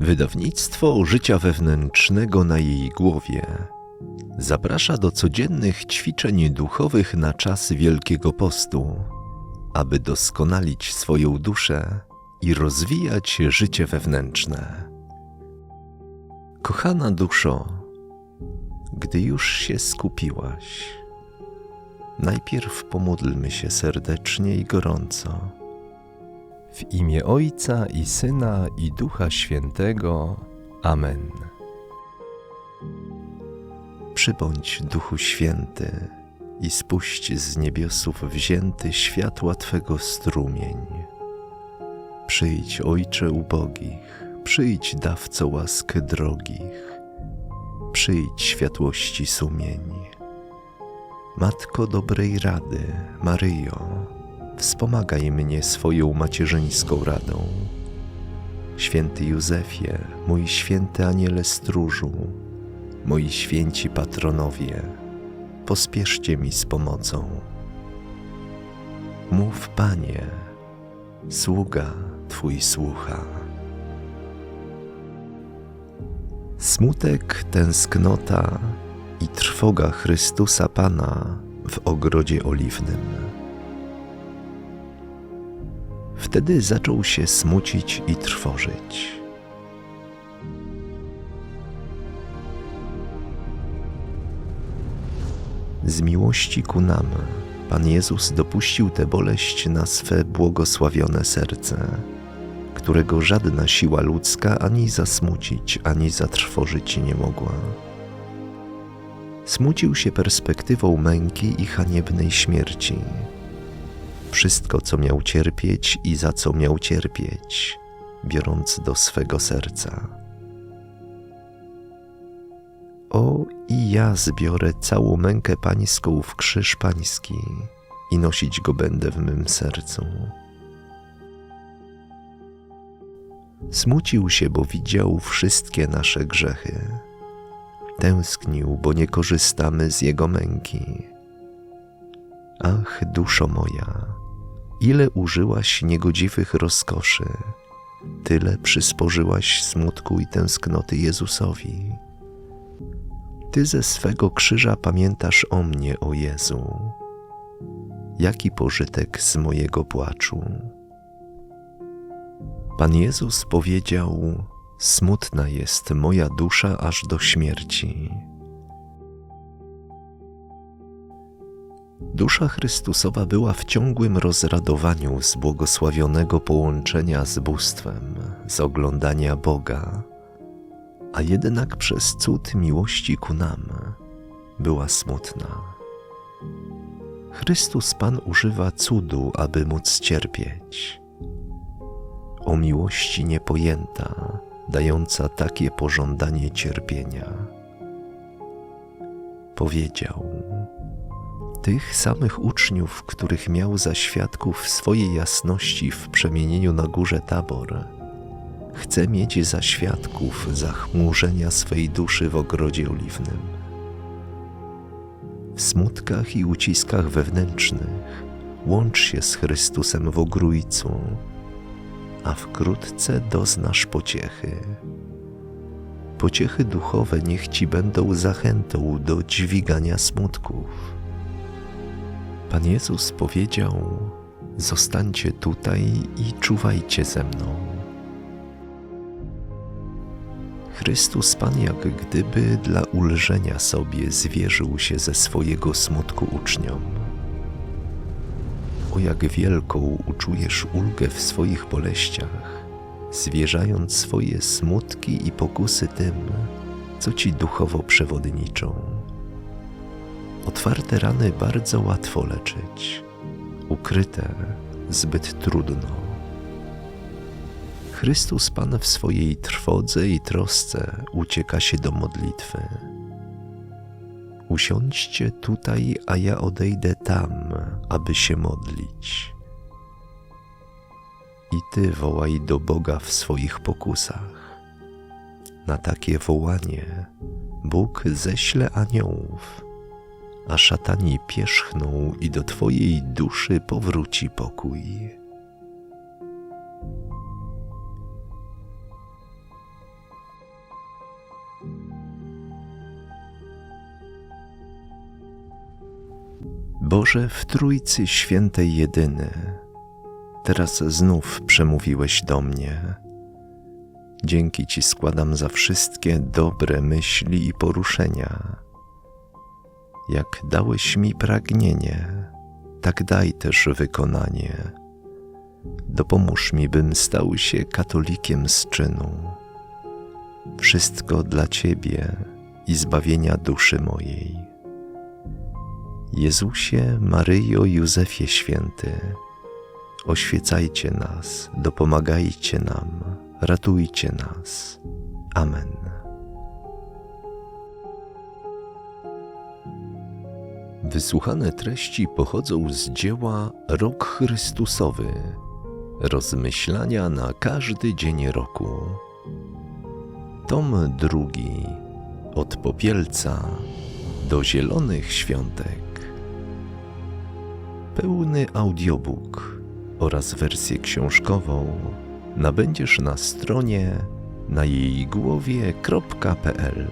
Wydawnictwo życia wewnętrznego na jej głowie zaprasza do codziennych ćwiczeń duchowych na czas Wielkiego Postu, aby doskonalić swoją duszę i rozwijać życie wewnętrzne. Kochana duszo, gdy już się skupiłaś, najpierw pomódlmy się serdecznie i gorąco. W imię Ojca i Syna i Ducha Świętego. Amen. Przybądź Duchu Święty i spuść z niebiosów wzięty światła Twego strumień. Przyjdź, Ojcze ubogich, przyjdź, dawco łask drogich, przyjdź światłości sumień. Matko dobrej rady, Maryjo, wspomagaj mnie swoją macierzyńską radą. Święty Józefie, mój święty aniele stróżu, moi święci patronowie, pospieszcie mi z pomocą. Mów, Panie, sługa Twój słucha. Smutek, tęsknota i trwoga Chrystusa Pana w ogrodzie oliwnym. Wtedy zaczął się smucić i trwożyć. Z miłości ku nam Pan Jezus dopuścił tę boleść na swe błogosławione serce, którego żadna siła ludzka ani zasmucić, ani zatrwożyć nie mogła. Smucił się perspektywą męki i haniebnej śmierci. Wszystko, co miał cierpieć i za co miał cierpieć, biorąc do swego serca. O, i ja zbiorę całą mękę pańską w krzyż pański i nosić go będę w mym sercu. Smucił się, bo widział wszystkie nasze grzechy. Tęsknił, bo nie korzystamy z jego męki. Ach, duszo moja, ile użyłaś niegodziwych rozkoszy, tyle przysporzyłaś smutku i tęsknoty Jezusowi. Ty ze swego krzyża pamiętasz o mnie, o Jezu. Jaki pożytek z mojego płaczu? Pan Jezus powiedział: Smutna jest moja dusza aż do śmierci. Dusza Chrystusowa była w ciągłym rozradowaniu z błogosławionego połączenia z bóstwem, z oglądania Boga, a jednak przez cud miłości ku nam była smutna. Chrystus Pan używa cudu, aby móc cierpieć. O miłości niepojęta, dająca takie pożądanie cierpienia. Powiedział: Tych samych uczniów, których miał za świadków swojej jasności w przemienieniu na górze Tabor, chce mieć za świadków zachmurzenia swej duszy w ogrodzie oliwnym. W smutkach i uciskach wewnętrznych łącz się z Chrystusem w ogrójcu, a wkrótce doznasz pociechy. Pociechy duchowe niech ci będą zachętą do dźwigania smutków. Pan Jezus powiedział: Zostańcie tutaj i czuwajcie ze mną. Chrystus Pan jak gdyby dla ulżenia sobie zwierzył się ze swojego smutku uczniom. O jak wielką uczujesz ulgę w swoich boleściach, zwierzając swoje smutki i pokusy tym, co ci duchowo przewodniczą. Otwarte rany bardzo łatwo leczyć, ukryte zbyt trudno. Chrystus Pan w swojej trwodze i trosce ucieka się do modlitwy. Usiądźcie tutaj, a ja odejdę tam, aby się modlić. I ty wołaj do Boga w swoich pokusach. Na takie wołanie Bóg ześle aniołów, a szatani pierzchną i do Twojej duszy powróci pokój. Boże, w Trójcy Świętej Jedyny, teraz znów przemówiłeś do mnie. Dzięki Ci składam za wszystkie dobre myśli i poruszenia jak dałeś mi pragnienie, tak daj też wykonanie. Dopomóż mi, bym stał się katolikiem z czynu. Wszystko dla Ciebie i zbawienia duszy mojej. Jezusie, Maryjo, Józefie Święty, oświecajcie nas, dopomagajcie nam, ratujcie nas. Amen. Wysłuchane treści pochodzą z dzieła Rok Chrystusowy. Rozmyślania na każdy dzień roku. Tom drugi. Od popielca do zielonych świątek. Pełny audiobook oraz wersję książkową nabędziesz na stronie na jej głowie.pl.